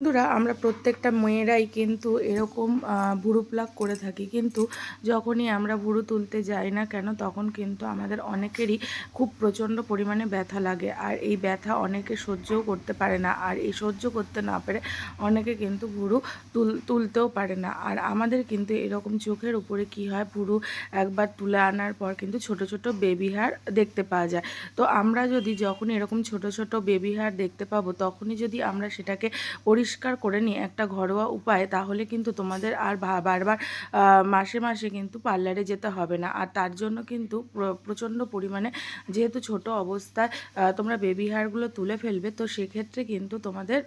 বন্ধুরা, আমরা প্রত্যেকটা মেয়েরাই কিন্তু এরকম ভুরু প্লাক করে থাকি। কিন্তু যখনই আমরা ভুরু তুলতে যাই না কেন, তখন কিন্তু আমাদের অনেকেরই খুব প্রচণ্ড পরিমাণে ব্যথা লাগে। আর এই ব্যথা অনেকে সহ্যও করতে পারে না। আর এই সহ্য করতে না পেরে অনেকে কিন্তু ভুরু তুল, তুলতেও পারে না। আর আমাদের কিন্তু এরকম চোখের উপরে কি হয়, ভুরু একবার তুলে আনার পর কিন্তু ছোট ছোট বেবি হার দেখতে পাওয়া যায়। তো আমরা যদি যখন এরকম ছোট ছোট বেবি হার দেখতে পাবো, তখনই যদি আমরা সেটাকে পরিষ্কার করে নিই একটা ঘরোয়া উপায়, তাহলে কিন্তু তোমাদের আর বারবার মাসে মাসে কিন্তু পার্লারে যেতে হবে না। আর তার জন্য কিন্তু প্রচণ্ড পরিমাণে যেহেতু ছোট অবস্থায় তোমরা বেবি হেয়ারগুলো তুলে ফেলবে, তো সেক্ষেত্রে কিন্তু তোমাদের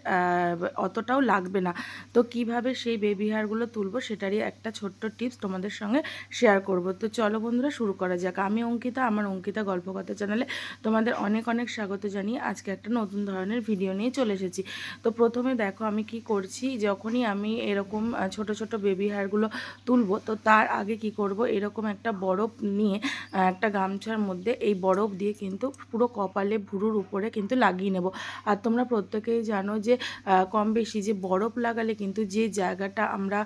অতটাও লাগবে না। তো কীভাবে সেই বেবি হেয়ারগুলো তুলবো সেটারই একটা ছোট্ট টিপস তোমাদের সঙ্গে শেয়ার করব। তো চলো বন্ধুরা, শুরু করা যাক। আমি অঙ্কিতা, আমার অঙ্কিতা গল্পকথা চ্যানেলে তোমাদের অনেক অনেক স্বাগত জানিয়ে আজকে একটা নতুন ধরনের ভিডিও নিয়ে চলে এসেছি। তো প্রথমে দেখো আমি কি করছি? যখনই আমি এরকম ছোট ছোট বেবি হেয়ারগুলো তুলবো, তো তার আগে কি করব? এরকম একটা বরফ নিয়ে একটা গামছার মধ্যে এই বরফ দিয়ে কিন্তু পুরো কপালে ভুরুর উপরে কিন্তু লাগিয়ে নেব। আর তোমরা প্রত্যেকেই জানো যে কম বেশি যে বরফ লাগালে কিন্তু যে জায়গাটা আমরা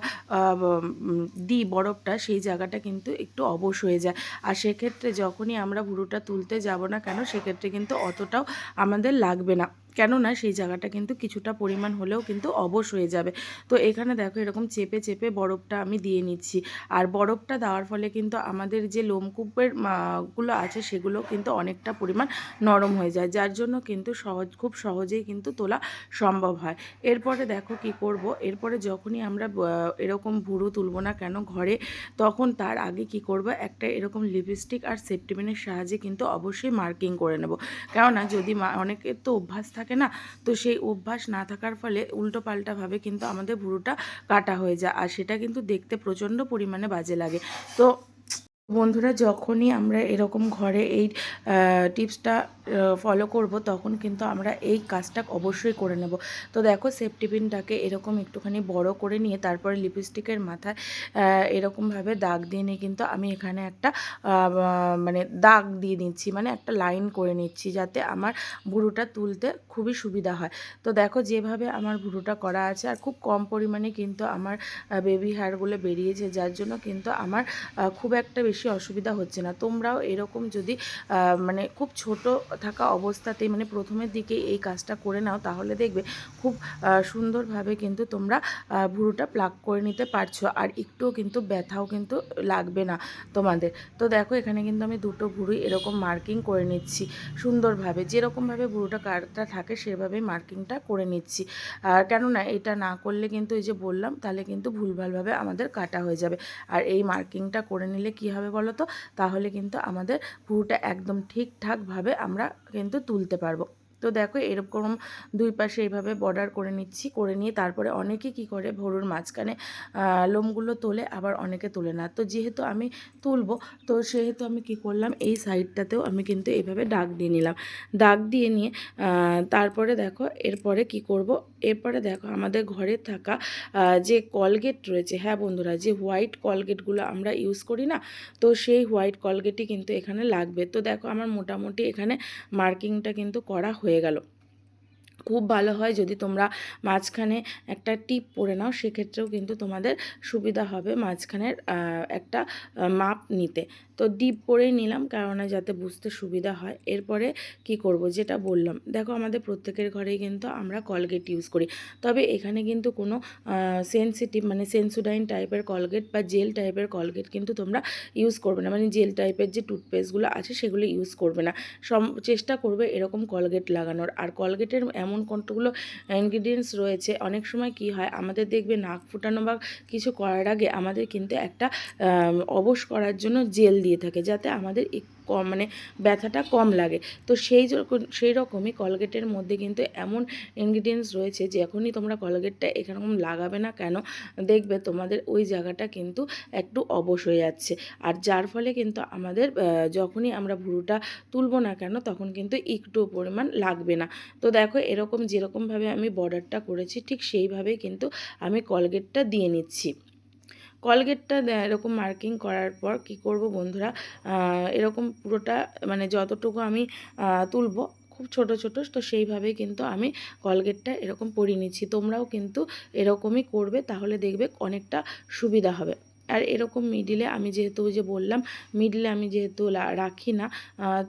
দিই বরফটা, সেই জায়গাটা কিন্তু একটু অবশ হয়ে যায়। আর সেক্ষেত্রে যখনই আমরা ভুরুটা তুলতে যাব না কেন, সেক্ষেত্রে কিন্তু অতটাও আমাদের লাগবে না। কেননা সেই জায়গাটা কিন্তু কিছুটা পরিমাণ হলেও কিন্তু অবশ হয়ে যাবে। তো এখানে দেখো এরকম চেপে চেপে বরফটা আমি দিয়ে নিচ্ছি। আর বরফটা দেওয়ার ফলে কিন্তু আমাদের যে লোমকূপেরগুলো আছে সেগুলো কিন্তু অনেকটা পরিমাণ নরম হয়ে যায়। যার জন্য কিন্তু সহজ, খুব সহজেই কিন্তু তোলা সম্ভব হয়। এরপরে দেখো কি করব? এরপরে যখনই আমরা এরকম ভুরু তুলবো না কেন ঘরে, তখন তার আগে কি করব? একটা এরকম লিপস্টিক আর সেপ্টিমিনের সাহায্যে কিন্তু অবশ্যই মার্কিং করে নেব। কেননা যদি অনেকের তো অভ্যাস থাকে থাকে না? তো সেই অভ্যাস না থাকার ফলে উল্টো পাল্টাভাবে কিন্তু আমাদের ভুরুটা কাটা হয়ে যায়। আর সেটা কিন্তু দেখতে প্রচণ্ড পরিমাণে বাজে লাগে। তো বন্ধুরা, যখনই আমরা এরকম ঘরে এই টিপসটা ফলো করব, তখন কিন্তু আমরা এই কাজটা অবশ্যই করে নেব। তো দেখো সেফটি পিনটাকে এরকম একটুখানি বড় করে নিয়ে, তারপরে লিপস্টিকের মাথায় এরকমভাবে দাগ দিয়ে নিয়ে কিন্তু আমি এখানে একটা মানে দাগ দিয়ে নিচ্ছি মানে একটা লাইন করে নিচ্ছি, যাতে আমার ভুরুটা তুলতে খুবই সুবিধা হয়। তো দেখো, যেভাবে আমার ভুরুটা করা আছে, আর খুব কম পরিমাণে কিন্তু আমার বেবি হেয়ারগুলো বেরিয়েছে, যার জন্য কিন্তু আমার খুব একটা বেশি অসুবিধা হচ্ছে না। তোমরাও এরকম যদি মানে খুব ছোট থাকা অবস্থাতেই মানে প্রথমের দিকে এই কাজটা করে নাও, তাহলে দেখবে খুব সুন্দরভাবে কিন্তু তোমরা ভুরুটা প্লাক করে নিতে পারছ। আর একটুও কিন্তু ব্যথাও কিন্তু লাগবে না তোমাদের। তো দেখো এখানে কিন্তু আমি দুটো ভুরুই এরকম মার্কিং করে নিচ্ছি সুন্দরভাবে। যেরকমভাবে ভুরুটা কাটটা থাকে সেভাবেই মার্কিংটা করে নিচ্ছি। আর কেননা এটা না করলে কিন্তু এই যে বললাম, তাহলে কিন্তু ভুলভালভাবে আমাদের কাটা হয়ে যাবে। আর এই মার্কিংটা করে নিলে কি হবে বলো তো? তাহলে কিন্তু আমাদের ভুরুটা একদম ঠিকঠাকভাবে আমরা কিন্তু তুলতে পারব। তো দেখো এরকম দুই পাশে এইভাবে বর্ডার করে নিচ্ছি, করে নিয়ে তারপরে অনেকে কি করে ভরুর মাঝখানে লোমগুলো তোলে, আবার অনেকে তোলে না। তো যেহেতু আমি তুলবো, তো সেহেতু আমি কি করলাম, এই সাইডটাতেও আমি কিন্তু এইভাবে দাগ দিয়ে নিলাম। দাগ দিয়ে নিয়ে তারপরে দেখো এরপরে কি করব, এরপরে দেখো আমাদের ঘরে থাকা যে কলগেট রয়েছে হ্যাঁ বন্ধুরা, যে হোয়াইট কলগেটগুলো আমরা ইউজ করি না, তো সেই হোয়াইট কলগেটই কিন্তু এখানে লাগবে। তো দেখো আমার মোটামুটি এখানে মার্কিংটা কিন্তু করা হয়ে হয়ে গেল খুব ভালো হয় যদি তোমরা মাঝখানে একটা টিপ পরে নাও, সেক্ষেত্রেও কিন্তু তোমাদের সুবিধা হবে মাঝখানের একটা মাপ নিতে। তো ডিপ পরেই নিলাম কেননা যাতে বুঝতে সুবিধা হয়। এরপরে কি করব যেটা বললাম। দেখো আমাদের প্রত্যেকের ঘরেই কিন্তু আমরা কলগেট ইউজ করি। তবে এখানে কিন্তু কোনো সেন্সিটিভ মানে সেন্সুডাইন টাইপের কলগেট বা জেল টাইপের কলগেট কিন্তু তোমরা ইউজ করবে না। মানে জেল টাইপের যে টুথপেস্টগুলো আছে সেগুলো ইউজ করবে না। সম, চেষ্টা করবে এরকম কলগেট লাগানোর। আর কলগেটের এমন কতগুলো ইনগ্রিডিয়েন্টস রয়েছে, অনেক সময় কি হয়, আমাদের দেখবে নাক ফুটানো বা কিছু করার আগে আমাদের কিন্তু একটা অবশ করার জন্য জেল দিয়ে থাকে, যাতে আমাদের কম মানে ব্যথাটা কম লাগে। তো সেই সেই রকমই কলগেটের মধ্যে কিন্তু এমন ইনগ্রিডিয়েন্টস রয়েছে যে এখনই তোমরা কলগেটটা এরকম লাগাবে না কেন, দেখবে তোমাদের ওই জায়গাটা কিন্তু একটু অবশ হয়ে যাচ্ছে। আর যার ফলে কিন্তু আমাদের যখনই আমরা ভুরুটা তুলবো না কেন, তখন কিন্তু একটু পরিমাণ লাগবে না। তো দেখো এরকম যেরকমভাবে আমি বর্ডারটা করেছি, ঠিক সেইভাবেই কিন্তু আমি কলগেটটা দিয়ে নিচ্ছি। কলগেটটা এরকম মার্কিং করার পর কি করব বন্ধুরা? এরকম পুরোটা মানে যতটুকু আমি তুলব, খুব ছোট ছোট, তো সেইভাবেই কিন্তু আমি কলগেটটা এরকম পরিয়ে নিচ্ছি। তোমরাও কিন্তু এরকমই করবে, তাহলে দেখবে অনেকটা সুবিধা হবে। আর এরকম মিডিলে আমি যেহেতু যে বললাম মিডিলে আমি যেহেতু রাখি না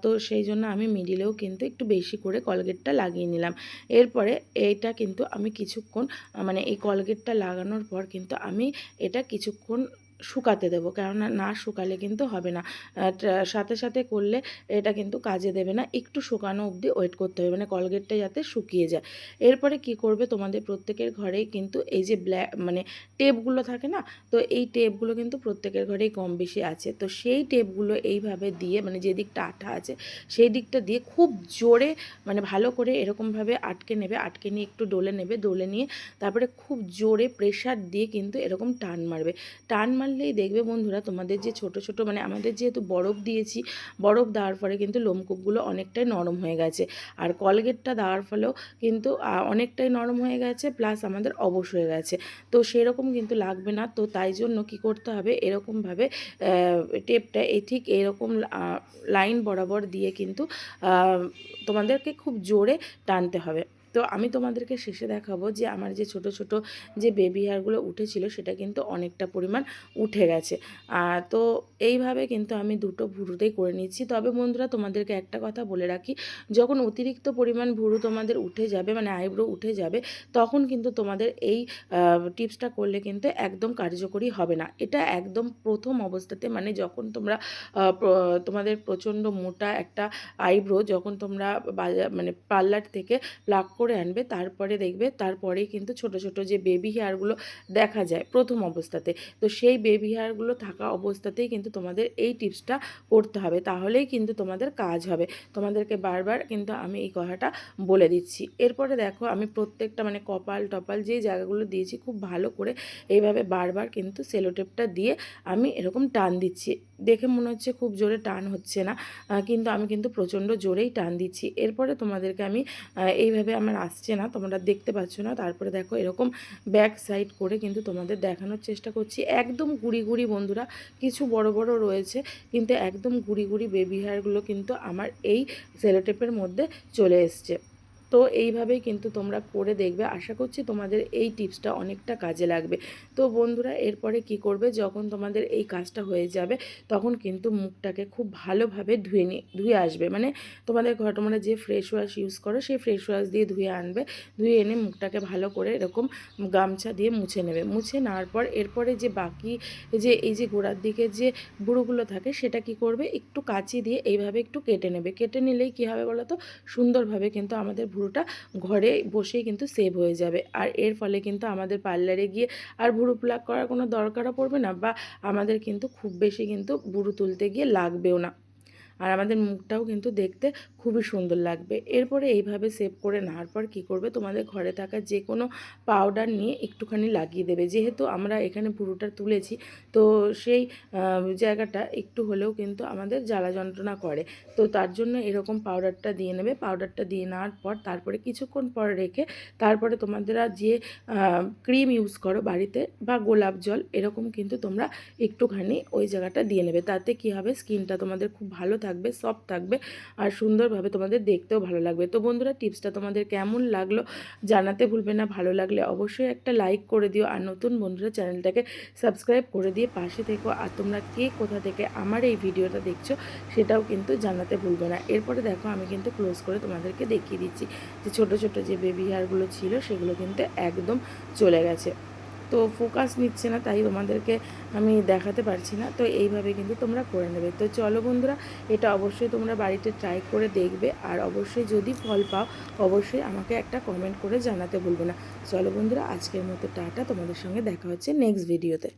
তো সেই জন্য আমি মিডিলেও কিন্তু একটু বেশি করে কলগেটটা লাগিয়ে নিলাম। এরপরে এটা কিন্তু আমি কিছুক্ষণ মানে এই কলগেটটা লাগানোর পর কিন্তু আমি এটা কিছুক্ষণ শুকাতে দেবো। কেননা না শুকালে কিন্তু হবে না। সাথে সাথে করলে এটা কিন্তু কাজে দেবে না। একটু শুকানো অবধি ওয়েট করতে হবে। মানে কলগেটটা যাতে শুকিয়ে যায়। এরপরে কি করবে? তোমাদের প্রত্যেকের ঘরেই কিন্তু এই যে ব্ল্যাক মানে টেপগুলো থাকে না? তো এই টেপগুলো কিন্তু প্রত্যেকের ঘরেই কম বেশি আছে। তো সেই টেপগুলো এইভাবে দিয়ে মানে যে দিকটা আঠা আছে, সেই দিকটা দিয়ে খুব জোরে মানে ভালো করে এরকমভাবে আটকে নেবে। আটকে নিয়ে একটু ডলে নেবে। ডলে নিয়ে তারপরে খুব জোরে প্রেশার দিয়ে কিন্তু এরকম টান মারবে। টান মারলেই দেখবে বন্ধুরা তোমাদের যে ছোট ছোট মানে আমাদের যেহেতু বরফ দিয়েছি, বরফ দেওয়ার পরে কিন্তু লোমকূপগুলো অনেকটাই নরম হয়ে গেছে। আর কলগেটটা দেওয়ার ফলেও কিন্তু অনেকটাই নরম হয়ে গেছে, প্লাস আমাদের অবশ হয়ে গেছে। তো সেরকম কিন্তু লাগবে না, তো তাই জন্য কি করতে হবে, এরকমভাবে টেপটা এই ঠিক এরকম লাইন বরাবর দিয়ে কিন্তু তোমাদেরকে খুব জোরে টানতে হবে। তো আমি তোমাদেরকে শেষে দেখাবো যে আমার যে ছোট ছোট যে বেবি হেয়ারগুলো উঠেছিল, সেটা কিন্তু অনেকটা পরিমাণ উঠে গেছে। আর তো এইভাবে কিন্তু আমি দুটো ভুরুতেই করে নিচ্ছি। তবে বন্ধুরা, তোমাদেরকে একটা কথা বলে রাখি, যখন অতিরিক্ত পরিমাণ ভুরু তোমাদের উঠে যাবে মানে আইব্রো উঠে যাবে, তখন কিন্তু তোমাদের এই টিপসটা করলে কিন্তু একদম কার্যকরী হবে না। এটা একদম প্রথম অবস্থাতে মানে যখন তোমরা তোমাদের প্রচণ্ড মোটা একটা আইব্রো যখন তোমরা মানে পার্লার থেকে প্লাক করে আনবে, তারপরে দেখবে তারপরেই কিন্তু ছোট ছোট যে বেবি হেয়ারগুলো দেখা যায় প্রথম অবস্থাতে। তো সেই বেবি হেয়ারগুলো থাকা অবস্থাতেই কিন্তু তোমাদের এই টিপসটা করতে হবে, তাহলেই কিন্তু তোমাদের কাজ হবে। তোমাদেরকে বারবার কিন্তু আমি এই কথাটা বলে দিচ্ছি। এরপরে দেখো আমি প্রত্যেকটা মানে কপাল টপাল যে জায়গাগুলো দিয়েছি খুব ভালো করে এইভাবে বারবার কিন্তু সেলোটেপটা দিয়ে আমি এরকম টান দিচ্ছি। দেখে মনে হচ্ছে খুব জোরে টান হচ্ছে না কিন্তু আমি কিন্তু প্রচণ্ড জোরেই টান দিচ্ছি। এরপরে তোমাদেরকে আমি এইভাবে আমার আসছে না, তোমরা দেখতে পাচ্ছ না। তারপরে দেখো এরকম ব্যাক সাইড করে কিন্তু তোমাদের দেখানোর চেষ্টা করছি। একদম গুড়ি গুড়ি বন্ধুরা, কিছু বড় বড় রয়েছে, কিন্তু একদম গুড়ি গুড়ি বেবি হেয়ারগুলো কিন্তু আমার এই সেলোটেপের মধ্যে চলে এসছে। তো এইভাবেই কিন্তু তোমরা করে দেখবে। আশা করছি তোমাদের এই টিপসটা অনেকটা কাজে লাগবে। তো বন্ধুরা, এরপরে কি করবে? যখন তোমাদের এই কাজটা হয়ে যাবে, তখন কিন্তু মুখটাকে খুব ভালোভাবে ধুয়ে নিয়ে ধুয়ে আসবে। মানে তোমাদের ঘর, তোমরা যে ফ্রেশ ওয়াশ ইউজ করো, সেই ফ্রেশ ওয়াশ দিয়ে ধুয়ে আনবে। ধুয়ে এনে মুখটাকে ভালো করে এরকম গামছা দিয়ে মুছে নেবে। মুছে নেওয়ার পর এরপরে যে বাকি যে, এই যে গোড়ার দিকে যে বুড়োগুলো থাকে, সেটা কি করবে? একটু কাঁচি দিয়ে এইভাবে একটু কেটে নেবে। কেটে নিলেই কি হবে বলো তো সুন্দরভাবে কিন্তু আমাদের ভুরুটা ঘরে বসেই কিন্তু সেভ হয়ে যাবে। আর এর ফলে কিন্তু আমাদের পার্লারে গিয়ে আর ভুরু প্লাক করার কোনো দরকারও পড়বে না বা আমাদের কিন্তু খুব বেশি কিন্তু ভুরু তুলতে গিয়ে লাগবেও না। আর আমাদের মুখটাও কিন্তু দেখতে খুবই সুন্দর লাগবে। এরপরে এইভাবে সেভ করে নেওয়ার পর কী করবে? তোমাদের ঘরে থাকা যে কোনো পাউডার নিয়ে একটুখানি লাগিয়ে দেবে। যেহেতু আমরা এখানে পুরোটা তুলেছি, তো সেই জায়গাটা একটু হলেও কিন্তু আমাদের জ্বালা যন্ত্রণা করে। তো তার জন্য এরকম পাউডারটা দিয়ে নেবে। পাউডারটা দিয়ে নেওয়ার পর তারপরে কিছুক্ষণ পর রেখে তারপরে তোমাদের যে ক্রিম ইউজ করো বাড়িতে বা গোলাপ জল, এরকম কিন্তু তোমরা একটুখানি ওই জায়গাটা দিয়ে নেবে। তাতে কি হবে? স্কিনটা তোমাদের খুব ভালো থাকবে সফট থাকবে আর সুন্দরভাবে তোমাদের দেখতেও ভালো লাগবে। তো বন্ধুরা টিপসটা তোমাদের কেমন লাগল জানাতে ভুলবে না। ভালো লাগলে অবশ্যই একটা লাইক করে দিও আর নতুন বন্ধুরা চ্যানেলটাকে সাবস্ক্রাইব করে দিয়ে পাশে থেকো। আর তোমরা কে কোথা থেকে আমার এই ভিডিওটা দেখছ সেটাও কিন্তু জানাতে ভুলবে না। এরপরে দেখো, আমি কিন্তু ক্লোজ করে তোমাদেরকে দেখিয়ে দিচ্ছি যে ছোট ছোট যে বেবি হেয়ারগুলো ছিল সেগুলো কিন্তু একদম চলে গেছে। তো ফোকাস নিচ্ছে না, তাই তোমাদেরকে আমি দেখাতে পারছি না। তো এইভাবে কিন্তু তোমরা করে নেবে। তো চলো বন্ধুরা, এটা অবশ্যই তোমরা বাড়িতে ট্রাই করে দেখবে। আর অবশ্যই যদি ফল পাও, অবশ্যই আমাকে একটা কমেন্ট করে জানাতে ভুলবে না। চলো বন্ধুরা, আজকের মতো টাটা। তোমাদের সঙ্গে দেখা হচ্ছে নেক্সট ভিডিওতে